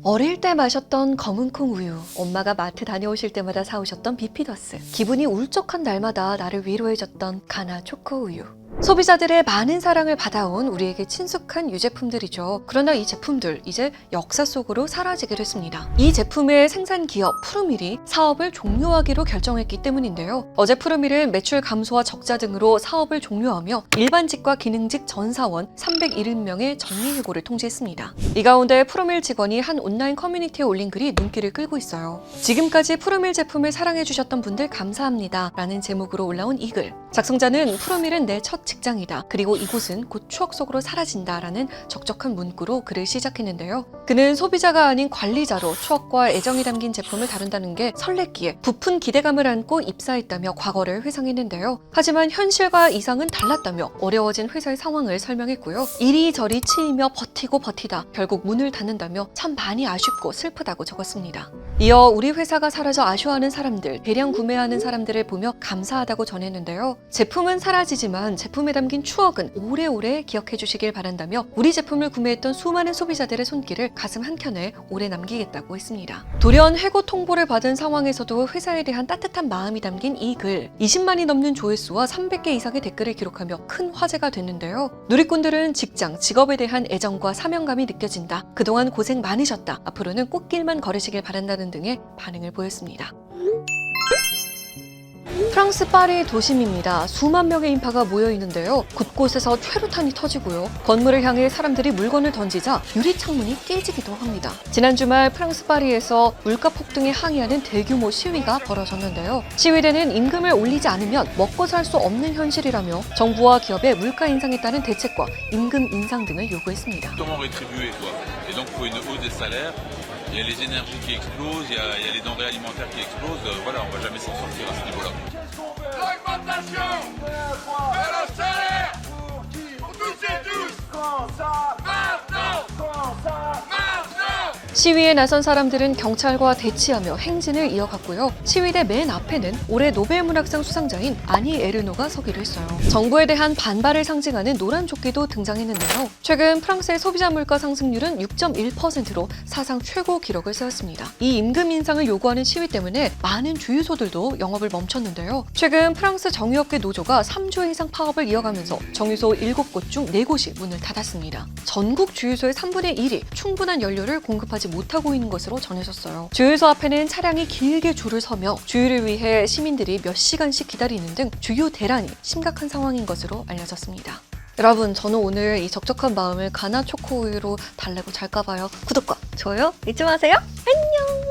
어릴 때 마셨던 검은콩 우유, 엄마가 마트 다녀오실 때마다 사오셨던 비피더스, 기분이 울적한 날마다 나를 위로해줬던 가나 초코 우유. 소비자들의 많은 사랑을 받아온 우리에게 친숙한 유제품들이죠. 그러나 이 제품들 이제 역사 속으로 사라지게 됐습니다. 이 제품의 생산 기업 푸르밀이 사업을 종료하기로 결정했기 때문인데요. 어제 푸르밀은 매출 감소와 적자 등으로 사업을 종료하며 일반직과 기능직 전 사원 370명의 정리해고를 통지했습니다. 이 가운데 푸르밀 직원이 한 온라인 커뮤니티에 올린 글이 눈길을 끌고 있어요. 지금까지 푸르밀 제품을 사랑해주셨던 분들 감사합니다. 라는 제목으로 올라온 이 글. 작성자는 푸르밀은 내첫 직장이다. 그리고 이곳은 곧 추억 속으로 사라진다. 라는 적적한 문구로 글을 시작했는데요. 그는 소비자가 아닌 관리자로 추억과 애정이 담긴 제품을 다룬다는 게 설렜기에 부푼 기대감을 안고 입사했다며 과거를 회상했는데요. 하지만 현실과 이상은 달랐다며 어려워진 회사의 상황을 설명했고요. 이리저리 치이며 버티고 버티다 결국 문을 닫는다며 참 많이 아쉽고 슬프다고 적었습니다. 이어 우리 회사가 사라져 아쉬워하는 사람들, 대량 구매하는 사람들을 보며 감사하다고 전했는데요. 제품은 사라지지만 제품 에 담긴 추억은 오래오래 기억해 주시길 바란다며 우리 제품을 구매했던 수많은 소비자들의 손길을 가슴 한켠에 오래 남기겠다고 했습니다. 돌연 해고 통보를 받은 상황에서도 회사에 대한 따뜻한 마음이 담긴 이 글, 20만이 넘는 조회수와 300개 이상의 댓글을 기록하며 큰 화제가 됐는데요. 누리꾼들은 직장, 직업에 대한 애정과 사명감이 느껴진다. 그동안 고생 많으셨다. 앞으로는 꽃길만 걸으시길 바란다는 등의 반응을 보였습니다. 프랑스 파리 도심입니다. 수만 명의 인파가 모여 있는데요. 곳곳에서 최루탄이 터지고요. 건물을 향해 사람들이 물건을 던지자 유리 창문이 깨지기도 합니다. 지난 주말 프랑스 파리에서 물가 폭등에 항의하는 대규모 시위가 벌어졌는데요. 시위대는 임금을 올리지 않으면 먹고 살 수 없는 현실이라며 정부와 기업의 물가 인상에 따른 대책과 임금 인상 등을 요구했습니다. Il y a les énergies qui explosent, il y a, les denrées alimentaires qui explosent. Euh, voilà, on va jamais s'en sortir à ce niveau-là. 시위에 나선 사람들은 경찰과 대치하며 행진을 이어갔고요. 시위대 맨 앞에는 올해 노벨문학상 수상자인 아니 에르노가 서기로 했어요. 정부에 대한 반발을 상징하는 노란 조끼도 등장했는데요. 최근 프랑스의 소비자 물가 상승률은 6.1%로 사상 최고 기록을 세웠습니다. 이 임금 인상을 요구하는 시위 때문에 많은 주유소들도 영업을 멈췄는데요. 최근 프랑스 정유업계 노조가 3주 이상 파업을 이어가면서 정유소 7곳 중 4곳이 문을 닫았습니다. 전국 주유소의 3분의 1이 충분한 연료를 공급하지 못하고 있는 것으로 전해졌어요. 주유소 앞에는 차량이 길게 줄을 서며 주유를 위해 시민들이 몇 시간씩 기다리는 등 주유 대란이 심각한 상황인 것으로 알려졌습니다. 여러분, 저는 오늘 이 적적한 마음을 가나 초코 우유로 달래고 잘까 봐요. 구독과 좋아요 잊지 마세요. 안녕!